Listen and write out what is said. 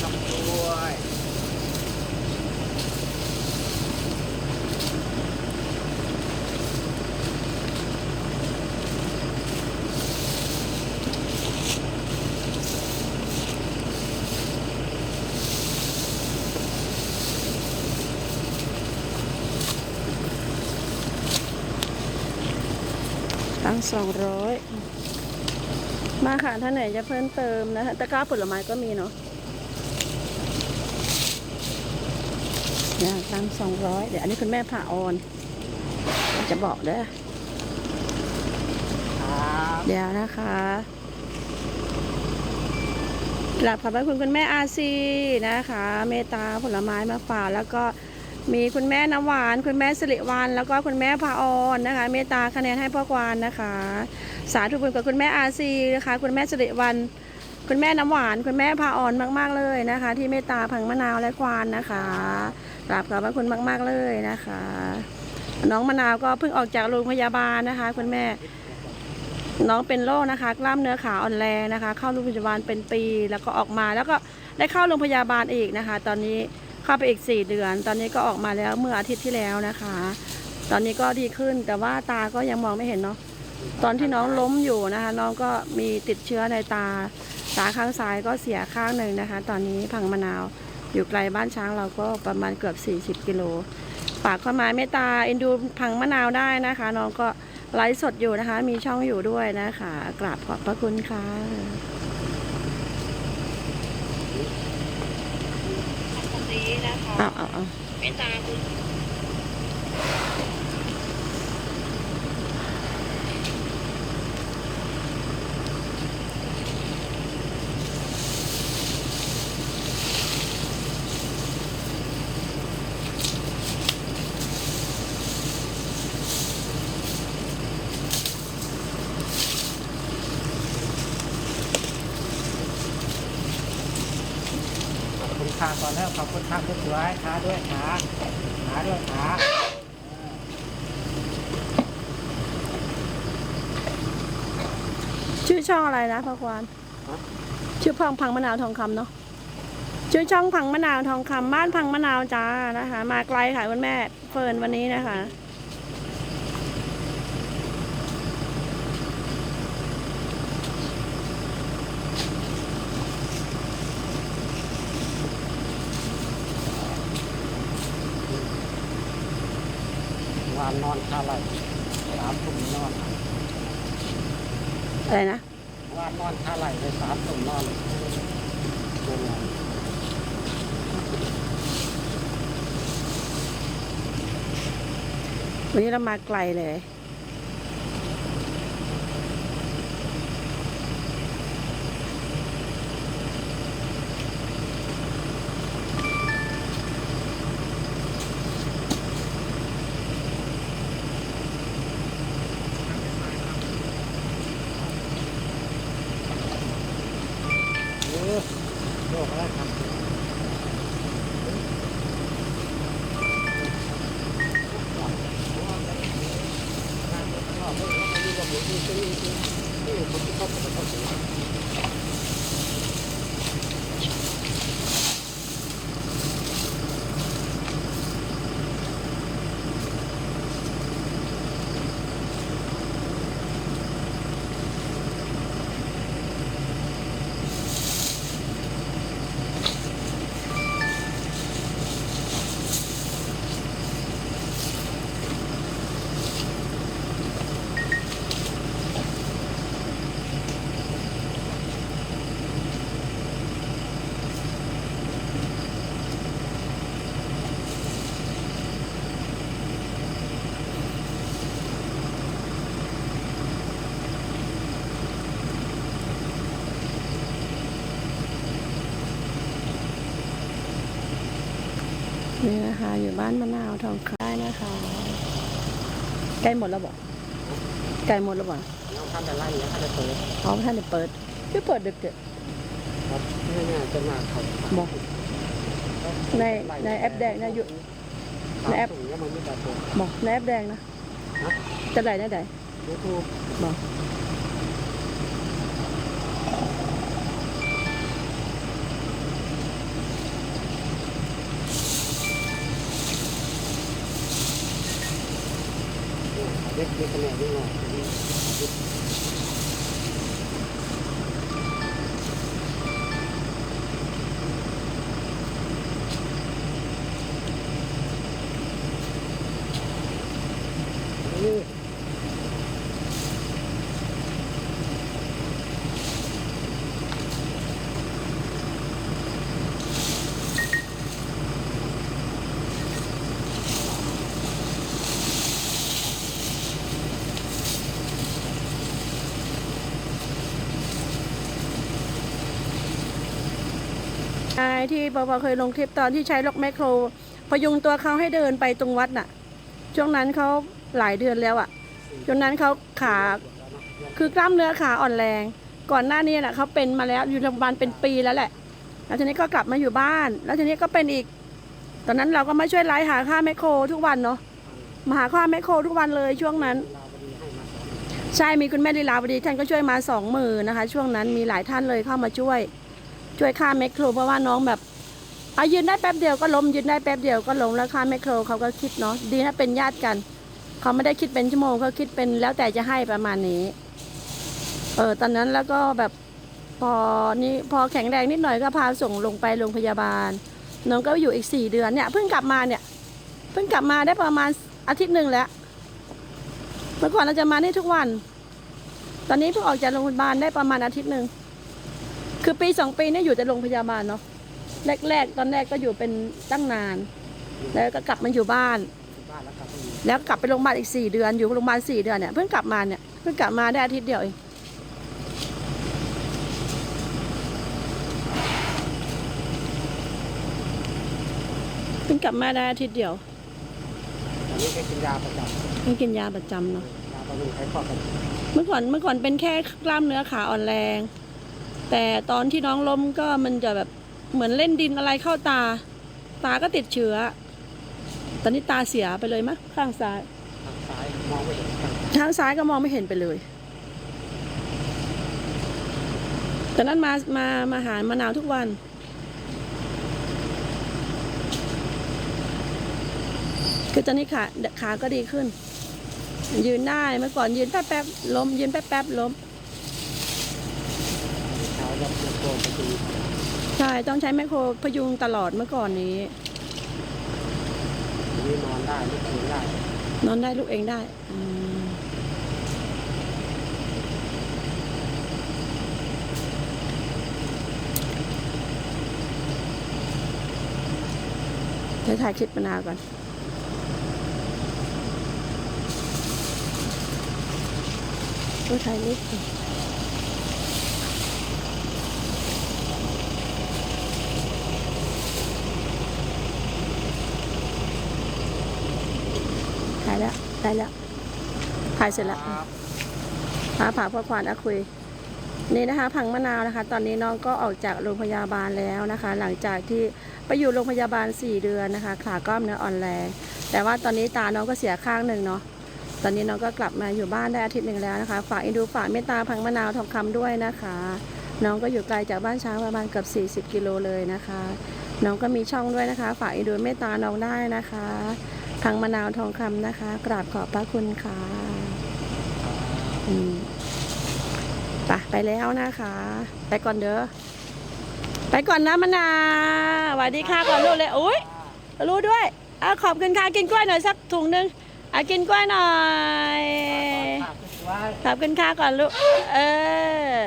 ทำด้วยตั้งสองร้อยมาค่ะท่านไหนจะเพิ่มเติมนะคะตะกร้าผลไม้ก็มีเนาะ นี่ยตั้งสองร้อยเดี๋ยวอันนี้คุณแม่ผ่าออน จะบอกเด้อครับเดี๋ยวนะคะกลับขอบพระคุณคุณแม่อาซีนะคะ เมตตาผลไม้มาฝากแล้วก็มีคุณแม่น้ำหวาน คุณแม่สิริวัลแล้วก็คุณแม่พาออนนะคะ เมตตาคะแนนให้พ่อกวานนะคะ สาธุบุญกับคุณแม่อาซีนะคะ คุณแม่สิริวัลคุณแม่น้ำหวาน คุณแม่พาออนมาก ๆเลยนะคะ ที่เมตตาผังมะนาวและควานนะคะ กราบขอบพระคุณมาก ๆเลยนะคะ น้องมะนาวก็เพิ่งออกจากโรงพยาบาลนะคะ คุณแม่ น้องเป็นโรคนะคะ กล้ามเนื้อขาอ่อนแรงนะคะ เข้าโรงพยาบาลเป็นปีแล้วก็ออกมาแล้วก็ได้เข้าโรงพยาบาลอีกนะคะ ตอนนี้เข้าไปอีก 4 เดือน ตอนนี้ก็ออกมาแล้วเมื่ออาทิตย์ที่แล้วนะคะ ตอนนี้ก็ดีขึ้นแต่ว่าตาก็ยังมองไม่เห็นเนาะตอนที่น้องล้มอยู่นะคะ น้องก็มีติดเชื้อในตาตาข้างซ้ายก็เสียข้างหนึ่งนะคะ ตอนนี้พังมะนาว อยู่ไกลบ้านช้างเราก็ประมาณเกือบ 40 กิโลฝากความหมายเมตตาเอ็นดูพังมะนาวได้นะคะ น้องก็ไลฟ์สดอยู่นะคะ มีช่องอยู่ด้วยนะคะ กราบขอบพระคุณค่ะตรงนี้นะคะเอาเอาเอาเมตตาคุณ ขอบคุณค่ะก่อนแล้วขอบคุณค่ะสวยๆขาด้วยขาขาด้วยขาชื่อช่องอะไรนะพระควานชื่อพังพังมะนาวทองคำเนาะชื่อช่องพังมะนาวทองคำบ้านพังมะนาวจ้านะคะ มาไกลค่ะคุณแม่เฟิร์นวันนี้นะคะ อนคาไหลสามตุ่มนอนอะไรนะวานนอนคาไหลเลยสามตุ่มนอนโรงงานวันนี้เรามาไกลเลย に取り入れて、手を取って立っ。 นี่นะคะ อยู่บ้านมะนาวทองคายนะคะใกล้หมดแล้วบอกใกล้หมดแล้วบอกน้องท่านจะไล่เนี่ยท่านจะเปิดอ๋อท่านเดี๋ยวเปิดพี่เปิดดึกเด็ดครับง่ายๆจะมาเขาบอกในในแอปแดงนะอยู่ในแอปสามตุ่มเนี่ยมันไม่แต่ตัวบอกในแอปแดงนะฮะจะไหนได้ไหนยูทูบบอก เล็กเด็กคะแนนนิดหน่อยนี่ ที่ปอปอเคยลงคลิปตอนที่ใช้รถแมคโครพยุงตัวเขาให้เดินไปตรงวัดน่ะ ช่วงนั้นเขาหลายเดือนแล้วอะ่ะช่วงนั้นเขาขาคือกล้ามเนื้อขาอ่อนแรง ก่อนหน้านี้น่ะเขาเป็นมาแล้วอยู่โรงพยาบาลเป็นปีแล้วแหละ แล้วทีนี้ก็กลับมาอยู่บ้าน แล้วทีนี้ก็เป็นอีก ตอนนั้นเราก็มาช่วยไลฟ์หาค่าแมคโครทุกวันเนาะมาหาค่าแมคโครทุกวันเลยช่วงนั้นใช่มีคุณแม่ลีลาวดีท่านก็ช่วยมาสองมือนะคะ ช่วงนั้นมีหลายท่านเลยเข้ามาช่วย ช่วยค่าแมคโคร เพราะว่าน้องแบบอายืนได้แป๊บเดียวก็ล้มยืนได้แป๊บเดียวก็ล้มแล้วค่าแมคโครเขาก็คิดเนาะดีนะเป็นญาติกัน เขาไม่ได้คิดเป็นชั่วโมงเขาคิดเป็นแล้วแต่จะให้ประมาณนี้ เออตอนนั้นแล้วก็แบบพอนี่พอแข็งแรงนิดหน่อยก็พาส่งลงไปโรงพยาบาล น้องก็อยู่อีกสี่เดือนเนี่ยเพิ่งกลับมาเนี่ยเพิ่งกลับมาได้ประมาณอาทิตย์หนึ่งแล้วเมื่อก่อนเราจะมานี่ทุกวัน ตอนนี้เพิ่งออกจากโรงพยาบาลได้ประมาณอาทิตย์หนึ่ง คือปีสองปีเนี่ยอยู่แต่โรงพยาบาลเนาะแรกๆ ตอนแรกก็อยู่เป็นตั้งนาน แล้วก็กลับมาอยู่บ้านบ้านแล้วกลับไปอยู่แล้วกลับไปโรงพยาบาลอีกสี่เดือน อยู่โรงพยาบาลสี่เดือนเนี่ยเพิ่งกลับมาเนี่ยเพิ่งกลับมาได้อาทิตย์เดียวเองเพิ่งกลับมาได้อาทิตย์เดียวตอนนี้แกกินยาประจำเพิ่งกินยาประจำเนาะยาบำรุงไขข้อกันเมื่อก่อนเมื่อก่อนเป็นแค่กล้ามเนื้อขาอ่อนแรง แต่ตอนที่น้องล้มก็มันจะแบบเหมือนเล่นดินอะไรเข้าตา ตาก็ติดเชื้อ ตอนนี้ตาเสียไปเลยมั้ยข้างซ้ายทางซ้ายมองไม่เห็นทางข้างซ้ายก็มองไม่เห็นไปเลยแต่นั้นมา มา มาหามะนาวทุกวัน คือตอนนี้ขาขาก็ดีขึ้น ยืนได้เมื่อก่อนยืนแป๊บแป๊บๆล้มยืนแป๊บแป๊บๆล้ม เช้าจะโกนไปดู ใช่ต้องใช้แมคโครพยุงตลอดเมื่อก่อนนี้นี่นอนได้ลุกเองได้ นอนได้ลูกเองได้อืมเดี๋ยวถ่ายคลิปมะนาวก่อนตัวถ่ายรูปก่อนายแล้ว ได้แล้วถ่ายเสร็จแล้วครับพาผ่าพ่อควานอาคุย นี่นะคะ พังมะนาวนะคะ ตอนนี้น้องก็ออกจากโรงพยาบาลแล้วนะคะ หลังจากที่ไปอยู่โรงพยาบาล 4 เดือนนะคะ ขากล้ามเนื้ออ่อนแรง แต่ว่าตอนนี้ตาน้องก็เสียข้างหนึ่งเนาะ ตอนนี้น้องก็กลับมาอยู่บ้านได้อาทิตย์หนึ่งแล้วนะคะ ฝากอินดูฝากเมตตาพังมะนาวทองคำด้วยนะคะ น้องก็อยู่ไกลจากบ้านช้างประมาณเกือบ40 กิโลเลยนะคะ น้องก็มีช่องด้วยนะคะ ฝากอินดูเมตตาน้องได้นะคะ พังมะนาวทองคำนะคะ กราบขอบพระคุณค่ะอืมไปไปแล้วนะคะ ไปก่อนเด้อ ไปก่อนนะมะนาวสวัสดีค่ะก่อนลูกเลยอุ้ยรู้ด้วยอะขอบคุณค่ะกินกล้วยหน่อยสักถุงหนึงอะกินกล้วยหน่อยฝากไว้ขอบคุณค่ะก่อนลูก เออ